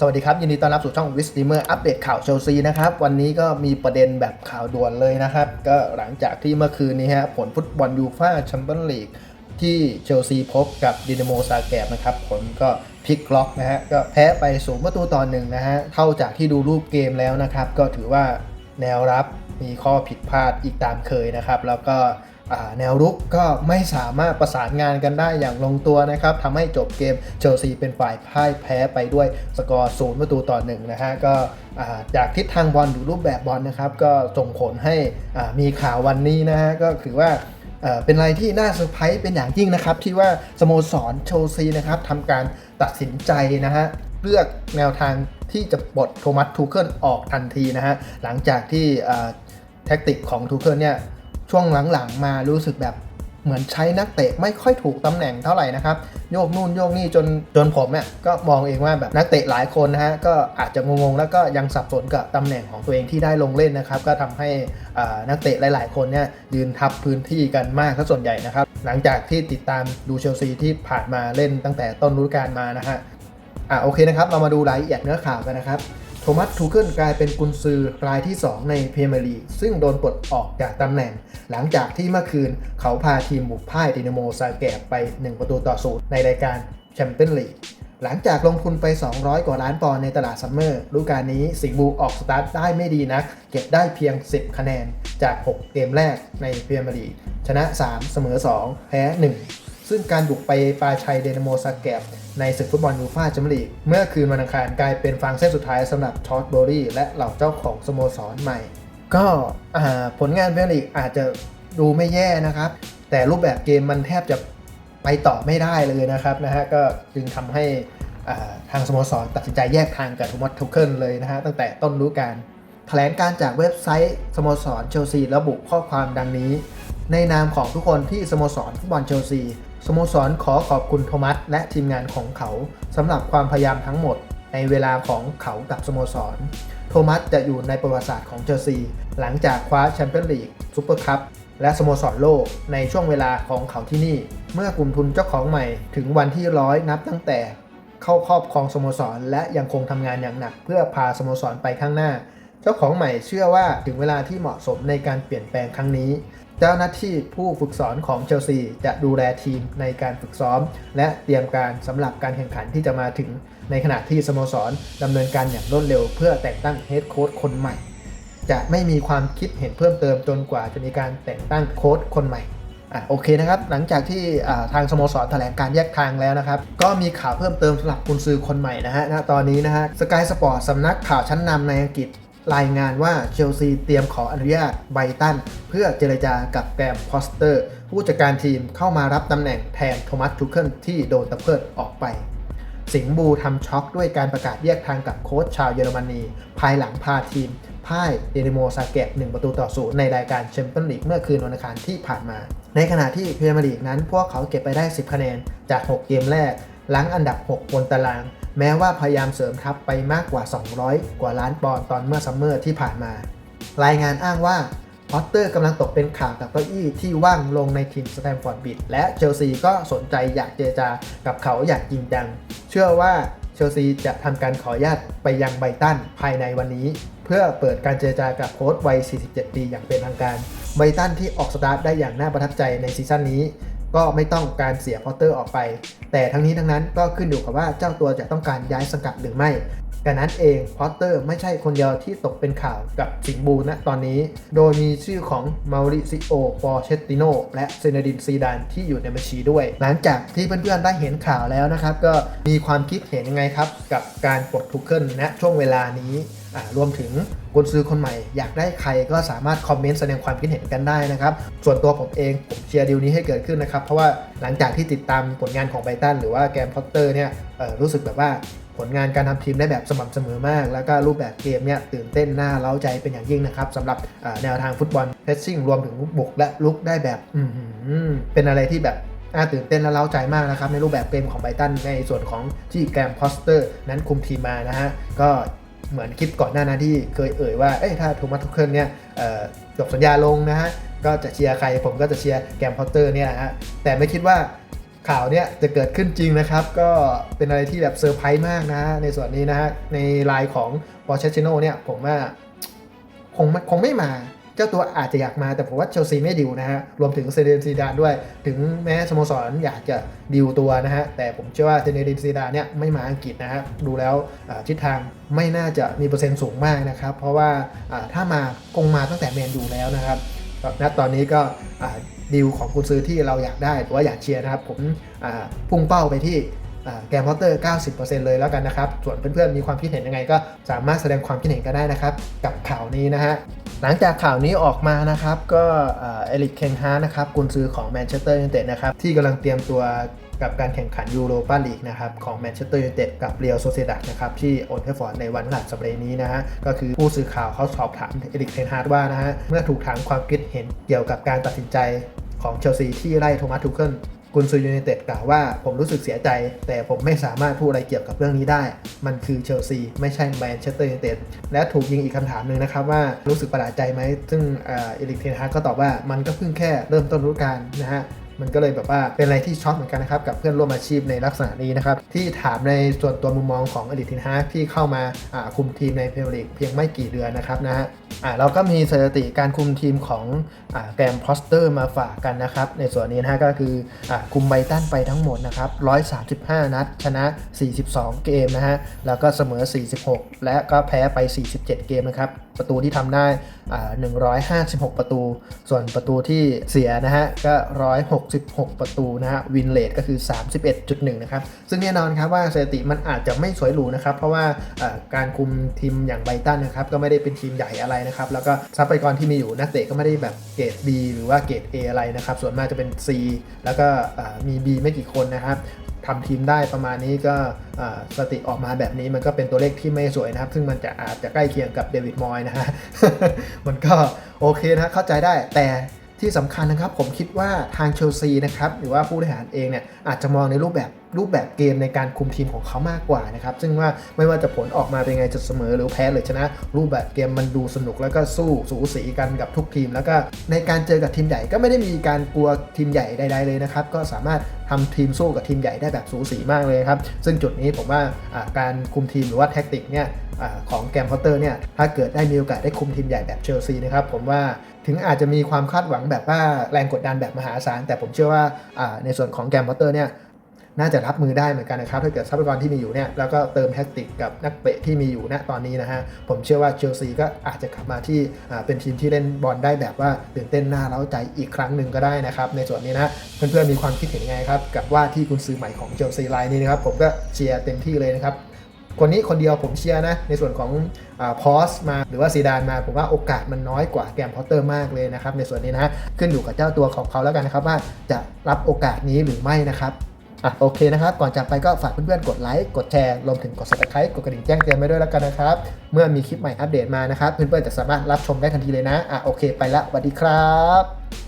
สวัสดีครับ ยินดีต้อนรับสู่ช่องวิสติเมอร์อัปเดตข่าวเชลซีนะครับ วันนี้ก็มีประเด็นแบบข่าวด่วนเลยนะครับ ก็หลังจากที่เมื่อคืนนี้ฮะผลฟุตบอลยูฟ่าแชมเปี้ยนลีกที่เชลซีพบกับดินาโมซาแกรบนะครับ ผลก็พลิกล็อกนะฮะ ก็แพ้ไปสูงประตูต่อหนึ่งนะฮะ เท่าจากที่ดูรูปเกมแล้วนะครับ ก็ถือว่าแนวรับมีข้อผิดพลาดอีกตามเคยนะครับ แล้วก็ แนวรุกก็ไม่สามารถประสานงานกันได้อย่างลงตัวนะครับทำให้จบเกมเชลซีเป็นฝ่ายพ่ายแพ้ไปด้วยสกอร์ศูนย์ประตูต่อหนึ่งนะฮะก็จากทิศทางบอลหรือรูปแบบบอลนะครับ ก็ส่งผลให้มีข่าววันนี้นะฮะก็คือว่าเป็นอะไรที่น่าเซอร์ไพรส์เป็นอย่างยิ่งนะครับ ที่ว่าสโมสรเชลซีนะครับทำการตัดสินใจนะฮะเลือกแนวทางที่จะปลดโทมัสทูเคิลออกทันทีนะฮะหลังจากที่แท็กติกของทูเคิลเนี่ย ช่วงหลังๆ มารู้สึกแบบเหมือนใช้นักเตะไม่ค่อยถูกตำแหน่งเท่าไหร่นะครับ โยกนู่นโยกนี่จนจนผมเนี่ยก็มองเองว่าแบบนักเตะหลายคนนะฮะก็อาจจะงงๆ แล้วก็ยังสับสนกับตำแหน่งของตัวเองที่ได้ลงเล่นนะครับ ก็ทำให้นักเตะหลาย ๆ คนเนี่ยยืนทับพื้นที่กันมากซะส่วนใหญ่นะครับ หลังจากที่ติดตามดูเชลซีที่ผ่านมาเล่นตั้งแต่ต้นฤดูกาลมานะฮะอะโอเคนะครับ เรามาดูรายละเอียดเนื้อข่าวกันนะครับ มัสทูเคิลกลายเป็นกุนซือรายที่ 2 ในพรีเมียร์ลีกซึ่งโดนปลดออกจากตำแหน่ง หลังจากที่เมื่อคืนเขาพาทีมบุกพ่ายดินโมซาแกบไป 1 ประตูต่อศูนย์ในรายการแชมเปี้ยนลีกหลังจากลงทุนไป 200 กว่าล้านปอนด์ในตลาดซัมเมอร์ฤดูกาลนี้สิงห์บูออกสตาร์ทได้ไม่ดีนัก เก็บได้เพียง 10 คะแนนจาก 6 เกมแรกในพรีเมียร์ลีกชนะ 3 เสมอ 2 แพ้ 1 ซึ่งการบุกไปปาชัยเดนโมซาแกบในศึกฟุตบอลยูฟ่าแชมเปี้ยนลีกเมื่อคืนวันอังคารกลายเป็นฟางเส้นสุดท้ายสำหรับทอตโบรี่และเหล่าเจ้าของสโมสรใหม่ ก็ผลงานพรีเมียร์ลีกอาจจะดูไม่แย่นะครับ แต่รูปแบบเกมมันแทบจะไปต่อไม่ได้เลยนะครับนะฮะก็จึงทำให้ทางสโมสรตัดสินใจแยกทางกับโทมัสทูเคิลเลยนะฮะตั้งแต่ต้นฤดูกาลแถลงการจากเว็บไซต์สโมสรเชลซีระบุข้อความดังนี้ ในนามของทุกคนที่สโมสรฟุตบอลเชลซี สโมสรขอขอบคุณโทมัสและทีมงานของเขาสำหรับความพยายามทั้งหมดในเวลาของเขากับสโมสร โทมัสจะอยู่ในประวัติศาสตร์ของเชลซี หลังจากคว้าแชมเปี้ยนลีกซูเปอร์คัพและสโมสรโลกในช่วงเวลาของเขาที่นี่ เมื่อกลุ่มทุนเจ้าของใหม่ถึงวันที่ร้อยนับตั้งแต่เข้าครอบครองสโมสร และยังคงทำงานอย่างหนัก เพื่อพาสโมสรไปข้างหน้า เจ้าของใหม่เชื่อว่าถึงเวลาที่เหมาะสมในการเปลี่ยนแปลงครั้งนี้ เจ้าหน้าที่ผู้ฝึกสอนของเชลซีจะดูแลทีมในการฝึกซ้อม และเตรียมการสำหรับการแข่งขันที่จะมาถึงในขณะที่สโมสรดำเนินการอย่างรวดเร็วเพื่อแต่งตั้งเฮดโค้ชคนใหม่ จะไม่มีความคิดเห็นเพิ่มเติมจนกว่าจะมีการแต่งตั้งโค้ชคนใหม่อะโอเคนะครับหลังจากที่ทางสโมสรแถลงการแยกทางแล้วนะครับ ก็มีข่าวเพิ่มเติมสำหรับกุนซือคนใหม่นะฮะณตอนนี้นะฮะสกายสปอร์ตสำนักข่าวชั้นนำในอังกฤษ รายงานว่าเชลซีเตรียมขออนุญาตไบตัน เพื่อเจรจากับแกรมพอสเตอร์ ผู้จัดการทีมเข้ามารับตำแหน่งแทนโทมัสทูเคิลที่โดนตะเพิดออกไป สิงบูทำช็อกด้วยการประกาศแยกทางกับโค้ชชาวเยอรมนี ภายหลังพาทีมพ่ายเดนิโมซาเกะ1ประตูต่อศูนย์ในรายการแชมเปี้ยนลีกเมื่อคืนวันอังคารที่ผ่านมา ในขณะที่พรีเมียร์ลีกนั้น พวกเขาเก็บไปได้ 10 คะแนนจาก 6 เกมแรกหลังอันดับ 6 บนตาราง แม้ว่าพยายามเสริมทัพไปมากกว่า 200 กว่าล้านปอนด์ตอนเมื่อซัมเมอร์ที่ผ่านมา รายงานอ้างว่าพอตเตอร์กำลังตกเป็นข่าวกับเก้าอี้ที่ว่างลงในทีมสแตมฟอร์ดบิดและเชลซีก็สนใจอยากเจรจากับเขาอย่างจริงจัง เชื่อว่าเชลซีจะทำการขออนุญาตไปยังไบตันภายในวันนี้ เพื่อเปิดการเจรจากับโค้ชวัย 47 ปีอย่างเป็นทางการไบตันที่ออกสตาร์ทได้อย่างน่าประทับใจในซีซั่นนี้ ก็ไม่ต้องการเสียพอเตอร์ออกไป แต่ทั้งนี้ทั้งนั้นก็ขึ้นอยู่กับว่าเจ้าตัวจะต้องการย้ายสังกัดหรือไม่ ดังนั้นเองพอตเตอร์ไม่ใช่คนเดียวที่ตกเป็นข่าวกับสิงบูณตอนนี้ โดยมีชื่อของมาริซิโอปอเชตติโนและเซเนดินซีดานที่อยู่ในบัญชีด้วย หลังจากที่เพื่อนๆได้เห็นข่าวแล้วนะครับ ก็มีความคิดเห็นยังไงครับ กับการปลดทุกเกิลณช่วงเวลานี้อ่ารวมถึงกุนซื้อคนใหม่ อยากได้ใครก็สามารถคอมเมนต์แสดงความคิดเห็นกันได้นะครับ ส่วนตัวผมเอง ผมเชียร์ดีลนี้ให้เกิดขึ้นนะครับ เพราะว่าหลังจากที่ติดตามผลงานของไบตันหรือว่าแกมพอตเตอร์เนี่ยเอ่อรู้สึกแบบว่า ผลงานการทำทีมได้แบบสม่ำเสมอมาก แล้วก็รูปแบบเกมเนี่ยตื่นเต้นน่าเล้าใจเป็นอย่างยิ่งนะครับสำหรับแนวทางฟุตบอลเพสซิ่งรวมถึงบุกและลุกได้แบบเป็นอะไรที่แบบน่าตื่นเต้นและเล้าใจมากนะครับในรูปแบบเกมของไบตันในส่วนของที่แกรมพอสเตอร์นั้นคุมทีมมานะฮะก็เหมือนคลิปก่อนหน้านั้นที่เคยเอ่ยว่าเอ้ยถ้าโทมัสทุกเคิลเนี่ยจบสัญญาลงนะฮะก็จะเชียร์ใครผมก็จะเชียร์แกรมพอสเตอร์เนี่ยนะฮะแต่ไม่คิดว่า ข่าวเนี้ยจะเกิดขึ้นจริงนะครับ ก็เป็นอะไรที่แบบเซอร์ไพรส์มากนะในส่วนนี้นะฮะในไลน์ของปอเชชิโนเนี่ยผมว่าคงคงไม่มาเจ้าตัวอาจจะอยากมาแต่ผมว่าเชลซีไม่ดิวนะฮะ รวมถึงเซเดนซีดานด้วย ถึงแม้สโมสรอยากจะดิวตัวนะฮะ แต่ผมเชื่อว่าเซเดนซีดานเนี่ยไม่มาอังกฤษนะฮะ ดูแล้วทิศทางไม่น่าจะมีเปอร์เซ็นต์สูงมากนะครับ เพราะว่าถ้ามาคงมาตั้งแต่แมนยูแล้วนะครับ ณตอนนี้ก็ดีลของกุณซื้อที่เราอยากได้หรือว่าอยากเชียร์นะครับ ผมพุ่งเป้าไปที่แกมพอตเตอร์ 90%เลยแล้วกันนะครับ ส่วนเพื่อนๆ มีความคิดเห็นยังไงก็สามารถแสดงความคิดเห็นกันได้นะครับ กับข่าวนี้นะฮะ หลังจากข่าวนี้ออกมานะครับ ก็เอลิก เคนฮาร์นะครับกุนซือของแมนเชสเตอร์ยูไนเต็ดนะครับ ที่กำลังเตรียมตัว กับการแข่งขันยูโรปาลีกนะครับของแมนเชสเตอร์ยูไนเต็ดกับเรียลโซเซดัดนะครับที่โอลด์แทฟฟอร์ดในวันพฤหัสบดีนี้นะฮะก็คือผู้สื่อข่าวเขาสอบถามเอลิกเคนฮาร์ดว่านะฮะเมื่อถูกถามความคิดเห็นเกี่ยวกับการตัดสินใจของเชลซีที่ไล่โทมัสทูเคิลกุนซือยูไนเต็ดกล่าวว่าผมรู้สึกเสียใจ แต่ผมไม่สามารถพูดอะไรเกี่ยวกับเรื่องนี้ได้ มันคือเชลซีไม่ใช่แมนเชสเตอร์ยูไนเต็ดและถูกยิงอีกคำถามหนึ่งนะครับว่ารู้สึกประหลาดใจไหมซึ่งเออริกเทนฮากก็ตอบว่ามันก็เพิ่งแค่เริ่มต้นฤดูกาลนะฮะ มันก็เลยแบบว่าเป็นอะไรที่ช็อกเหมือนกันนะครับกับเพื่อนร่วมอาชีพในลักษณะนี้นะครับที่ถามในส่วนตัวมุมมองของอดิทินฮากที่เข้ามาคุมทีมในเพลลีกเพียงไม่กี่เดือนนะครับนะฮะเราก็มีสถิติการคุมทีมของอแกรมพอสเตอร์มาฝากกันนะครับในส่วนนี้นะฮะก็คืออคุมไบตันไปทั้งหมดนะครับ135 นัด ชนะ 42 เกมนะฮะแล้วก็เสมอ 46 และก็แพ้ไป 47 เกมนะครับประตูที่ทำได้ 156 ประตู ส่วนประตูที่เสียนะฮะก็ 106 166 ประตูนะฮะวินเลทก็คือ 31.1 นะครับ ซึ่งแน่นอนครับว่าสถิติมันอาจจะไม่สวยหรูนะครับ เพราะว่าการคุมทีมอย่างไบรตันนะครับ ก็ไม่ได้เป็นทีมใหญ่อะไรนะครับ แล้วก็ทรัพยากรที่มีอยู่นักเตะก็ไม่ได้แบบเกรด B หรือว่าเกรด A อะไรนะครับ ส่วนมากจะเป็น C แล้วก็มี B ไม่กี่คนนะครับทำทีมได้ประมาณนี้ก็สติออกมาแบบนี้มันก็เป็นตัวเลขที่ไม่สวยนะครับ ซึ่งมันจะอาจจะใกล้เคียงกับเดวิดมอยนะฮะมันก็โอเคนะเข้าใจได้แต่ ที่สำคัญนะครับผมคิดว่าทางเชลซีนะครับหรือว่าผู้บริหารเองเนี่ยอาจจะมองในรูปแบบรูปแบบเกมในการคุมทีมของเขามากกว่านะครับ ซึ่งว่าไม่ว่าจะผลออกมาเป็นไงจะเสมอหรือแพ้หรือชนะ รูปแบบเกมมันดูสนุกแล้วก็สู้สูสีกันกับทุกทีม แล้วก็ในการเจอกับทีมใหญ่ก็ไม่ได้มีการกลัวทีมใหญ่ใดๆเลยนะครับ ก็สามารถทำทีมสู้กับทีมใหญ่ได้แบบสูสีมากเลยครับ ซึ่งจุดนี้ผมว่าการคุมทีมหรือว่าแท็กติกเนี่ยอของแกมพอตเตอร์เนี่ย ถ้าเกิดได้มีโอกาสได้คุมทีมใหญ่แบบเชลซีนะครับ ผมว่าถึงอาจจะมีความคาดหวังแบบว่าแรงกดดันแบบมหาศาล แต่ผมเชื่อว่าในส่วนของแกมพอตเตอร์เนี่ย น่าจะรับมือได้เหมือนกันนะครับถ้าเกิดทรัพยากรที่มีอยู่เนี่ยแล้วก็เติมแท็กติกกับนักเตะที่มีอยู่ณตอนนี้นะฮะผมเชื่อว่าเชลซีก็อาจจะกลับมาที่เป็นทีมที่เล่นบอลได้แบบว่าตื่นเต้นน่าเร้าใจอีกครั้งหนึ่งก็ได้นะครับในส่วนนี้นะเพื่อนๆมีความคิดเห็นยังไงครับกับว่าที่คุณซื้อใหม่ของเชลซีไลน์นี้นะครับผมก็เชียร์เต็มที่เลยนะครับคนนี้คนเดียวผมเชียร์นะ ในส่วนของอพอสมาหรือว่าซีดานมา ผมว่าโอกาสมันน้อยกว่าแกมพอตเตอร์มากเลยนะครับ ในส่วนนี้นะขึ้นอยู่กับเจ้าตัวของเขาแล้วกันนะครับว่าจะรับโอกาสนี้หรือไม่นะครับ อะโอเคนะครับ ก่อนจากไปก็ฝากเพื่อนๆ กดไลค์ กดแชร์ รวมถึงกด subscribe กดกระดิ่งแจ้งเตือนไว้ด้วยแล้วกันนะครับ เมื่อมีคลิปใหม่อัปเดตมานะครับ เพื่อนๆ จะสามารถรับชมได้ทันทีเลยนะ อะโอเคไปละสวัสดีครับ